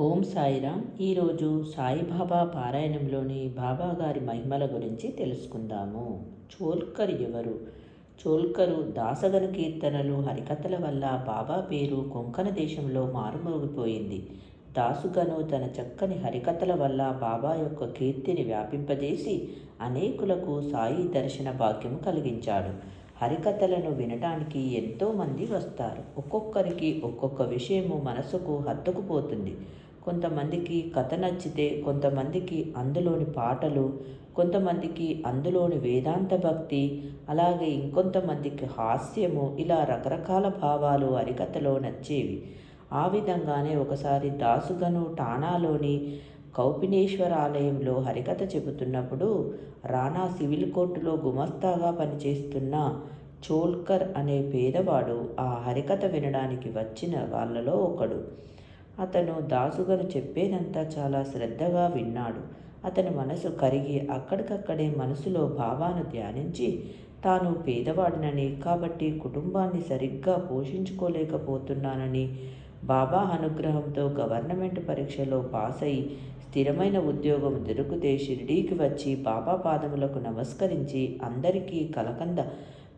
ఓం సాయిరామ్. ఈరోజు సాయిబాబా పారాయణంలోని బాబా గారి మహిమల గురించి తెలుసుకుందాము. చోల్కర్ ఎవరు? చోల్కరు దాసగన కీర్తనలు హరికథల వల్ల బాబా పేరు కొంకణ దేశంలో మారుమోగిపోయింది. దాసుగను తన చక్కని హరికథల వల్ల బాబా యొక్క కీర్తిని వ్యాపింపజేసి అనేకులకు సాయి దర్శన భాగ్యం కలిగించాడు. హరికథలను వినడానికి ఎంతోమంది వస్తారు. ఒక్కొక్కరికి ఒక్కొక్క విషయము మనసుకు హత్తుకుపోతుంది కొంతమందికి కథ నచ్చితే కొంతమందికి అందులోని పాటలు కొంతమందికి అందులోని వేదాంత భక్తి అలాగే ఇంకొంతమందికి హాస్యము ఇలా రకరకాల భావాలు హరికథలో నచ్చేవి. ఆ విధంగానే ఒకసారి దాసుగను ఠాణాలోని కౌపినేశ్వర ఆలయంలో హరికథ చెబుతున్నప్పుడు రాణా సివిల్ కోర్టులో గుమస్తాగా పనిచేస్తున్న చోల్కర్ అనే పేదవాడు ఆ హరికథ వినడానికి వచ్చిన వాళ్ళలో ఒకడు. అతను దాసుగను చెప్పేదంతా చాలా శ్రద్ధగా విన్నాడు. అతని మనసు కరిగి అక్కడికక్కడే మనసులో భావాను ధ్యానించి తాను పేదవాడినని కాబట్టి కుటుంబాన్ని సరిగ్గా పోషించుకోలేకపోతున్నానని బాబా అనుగ్రహంతో గవర్నమెంట్ పరీక్షలో పాస్ అయి స్థిరమైన ఉద్యోగం దొరికితే షిరిడీకి వచ్చి బాబా పాదములకు నమస్కరించి అందరికీ కలకంద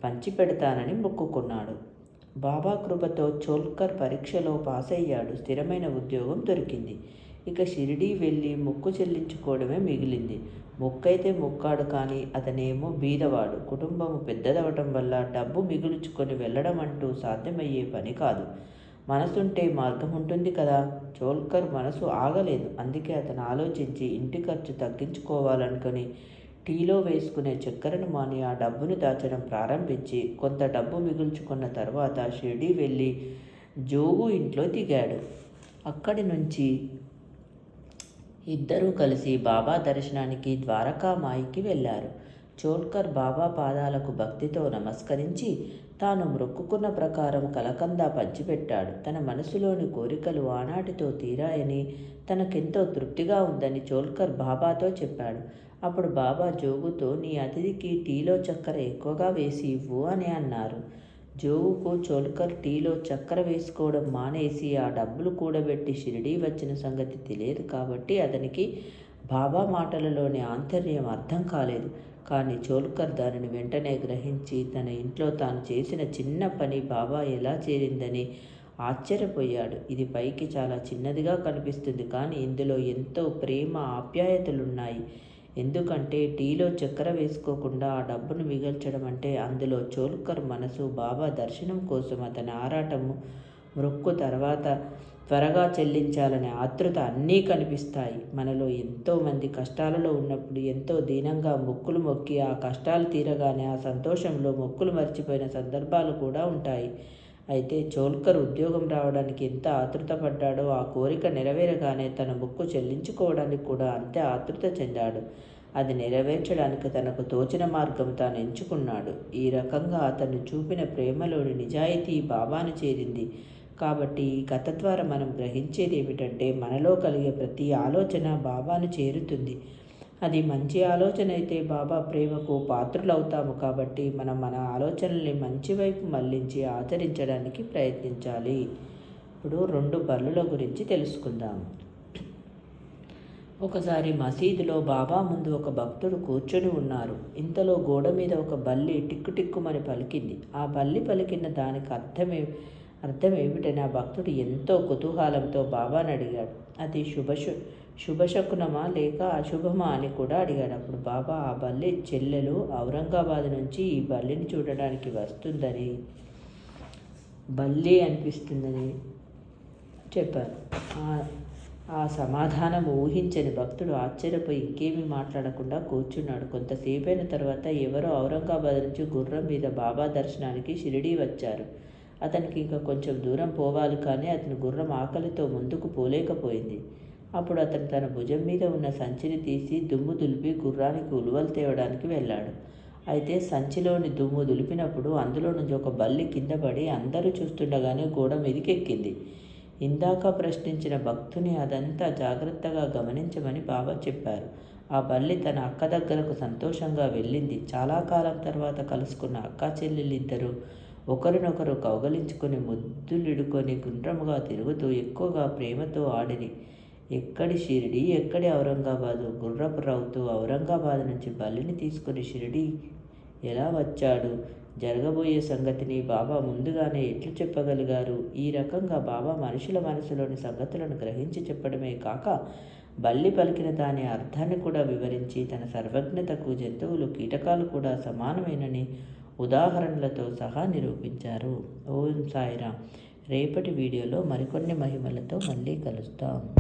పంచిపెడతానని మొక్కుకున్నాడు. బాబా కృపతో చోల్కర్ పరీక్షలో పాస్ అయ్యాడు స్థిరమైన ఉద్యోగం దొరికింది. ఇక షిరిడీ వెళ్ళి మొక్కు చెల్లించుకోవడమే మిగిలింది. మొక్కైతే మొక్కాడు కానీ అతనేమో బీదవాడు. కుటుంబము పెద్దదవటం వల్ల డబ్బు మిగులుచుకొని వెళ్ళడం అంటూ సాధ్యమయ్యే పని కాదు. మనసుంటే మార్గం ఉంటుంది కదా. చోల్కర్ మనసు ఆగలేదు. అందుకే అతను ఆలోచించి ఇంటి ఖర్చు తగ్గించుకోవాలనుకుని టీలో వేసుకునే చక్కెరను మాని ఆ డబ్బును దాచడం ప్రారంభించి కొంత డబ్బు మిగుల్చుకున్న తర్వాత షిరిడి వెళ్ళి జోగు ఇంట్లో దిగాడు. అక్కడి నుంచి ఇద్దరూ కలిసి బాబా దర్శనానికి ద్వారకామాయికి వెళ్ళారు. చోల్కర్ బాబా పాదాలకు భక్తితో నమస్కరించి తాను మొక్కుకున్న ప్రకారం కలకందా పంచిపెట్టాడు. తన మనసులోని కోరికలు ఆనాటితో తీరాయని తనకెంతో తృప్తిగా ఉందని చోల్కర్ బాబాతో చెప్పాడు. అప్పుడు బాబా జోగుతో నీ అతిథికి టీలో చక్కెర ఎక్కువగా వేసి ఇవ్వు అని అన్నారు. జోగుకు చోల్కర్ టీలో చక్కెర వేసుకోవడం మానేసి ఆ డబ్బులు కూడబెట్టి షిరిడీ వచ్చిన సంగతి తెలియదు కాబట్టి అతనికి బాబా మాటలలోని ఆంతర్యం అర్థం కాలేదు. కానీ చోల్కర్ దానిని వెంటనే గ్రహించి తన ఇంట్లో తాను చేసిన చిన్న పని బాబా ఎలా చేరిందని ఆశ్చర్యపోయాడు. ఇది పైకి చాలా చిన్నదిగా కనిపిస్తుంది కానీ ఇందులో ఎంతో ప్రేమ ఆప్యాయతలున్నాయి. ఎందుకంటే టీలో చక్కెర వేసుకోకుండా ఆ డబ్బును మిగల్చడం అంటే అందులో చోల్కర్ మనసు బాబా దర్శనం కోసం అతని ఆరాటము మృక్కు తర్వాత త్వరగా చెల్లించాలనే ఆతృత అన్నీ కనిపిస్తాయి. మనలో ఎంతోమంది కష్టాలలో ఉన్నప్పుడు ఎంతో దీనంగా మొక్కులు మొక్కి ఆ కష్టాలు తీరగానే ఆ సంతోషంలో మొక్కులు మర్చిపోయిన సందర్భాలు కూడా ఉంటాయి. అయితే చోల్కర్ ఉద్యోగం రావడానికి ఎంత ఆతృతపడ్డాడో ఆ కోరిక నెరవేరగానే తన మొక్కు చెల్లించుకోవడానికి కూడా అంతే ఆతృత చెందాడు. అది నెరవేర్చడానికి తనకు తోచిన మార్గం తాను ఎంచుకున్నాడు. ఈ రకంగా అతను చూపిన ప్రేమలోని నిజాయితీ బాబాను చేరింది. కాబట్టి ఈ కథ ద్వారా మనం గ్రహించేది ఏమిటంటే మనలో కలిగే ప్రతి ఆలోచన బాబాను చేరుతుంది. అది మంచి ఆలోచన అయితే బాబా ప్రేమకు పాత్రులవుతాము కాబట్టి మనం మన ఆలోచనల్ని మంచి వైపు మళ్ళించి ఆచరించడానికి ప్రయత్నించాలి. ఇప్పుడు రెండు బల్లుల గురించి తెలుసుకుందాము ఒకసారి మసీదులో బాబా ముందు ఒక భక్తుడు కూర్చొని ఉన్నారు. ఇంతలో గోడ మీద ఒక బల్లి టిక్కు టిక్కుమని పలికింది. ఆ బల్లి పలికిన దానికి అర్థమే అర్థం ఏమిటని ఆ భక్తుడు ఎంతో కుతూహలంతో బాబాను అడిగాడు. అది శుభశు శుభశకునమా లేక అశుభమా అని కూడా అడిగాడు. అప్పుడు బాబా ఆ బల్లి చెల్లెలు ఔరంగాబాద్ నుంచి ఈ బల్లిని చూడడానికి వస్తుందని బల్లి అనిపిస్తుందని చెప్పారు. ఆ సమాధానం ఊహించని భక్తుడు ఆశ్చర్యపోయి ఇంకేమీ మాట్లాడకుండా కూర్చున్నాడు. కొంతసేపైన తర్వాత ఎవరో ఔరంగాబాద్ నుంచి గుర్రం మీద బాబా దర్శనానికి షిరిడీ వచ్చారు. అతనికి ఇక కొంచెం దూరం పోవాలి కానీ అతని గుర్రం ఆకలితో ముందుకు పోలేకపోయింది. అప్పుడు అతను తన భుజం మీద ఉన్న సంచిని తీసి దుమ్ము దులిపి గుర్రానికి ఉలువలు తేవడానికి వెళ్ళాడు. అయితే సంచిలోని దుమ్ము దులిపినప్పుడు అందులో నుంచి ఒక బల్లి కింద పడి అందరూ చూస్తుండగానే గోడ మీదికెక్కింది. ఇందాక ప్రశ్నించిన భక్తుని అదంతా జాగ్రత్తగా గమనించమని బాబా చెప్పారు. ఆ బల్లి తన అక్క దగ్గరకు సంతోషంగా వెళ్ళింది. చాలా కాలం తర్వాత కలుసుకున్న అక్క చెల్లెలిద్దరూ ఒకరినొకరు కౌగలించుకొని ముద్దులిడుకొని గుండ్రముగా తిరుగుతూ ఎక్కువగా ప్రేమతో ఆడిని ఎక్కడి షిరిడి ఎక్కడి ఔరంగాబాదు? గుర్రపు రౌతు ఔరంగాబాద్ నుంచి బల్లిని తీసుకుని షిరిడి ఎలా వచ్చాడు? జరగబోయే సంగతిని బాబా ముందుగానే ఎట్లు చెప్పగలిగారు? ఈ రకంగా బాబా మనుషుల మనసులోని సంగతులను గ్రహించి చెప్పడమే కాక బల్లి పలికిన దాని అర్థాన్ని కూడా వివరించి తన సర్వజ్ఞతకు జంతువులు కీటకాలు కూడా సమానమేనని ఉదాహరణలతో సహా నిరూపించారు. ఓం సాయిరామ్. రేపటి వీడియోలో మరికొన్ని మహిమలతో మళ్ళీ కలుస్తాం.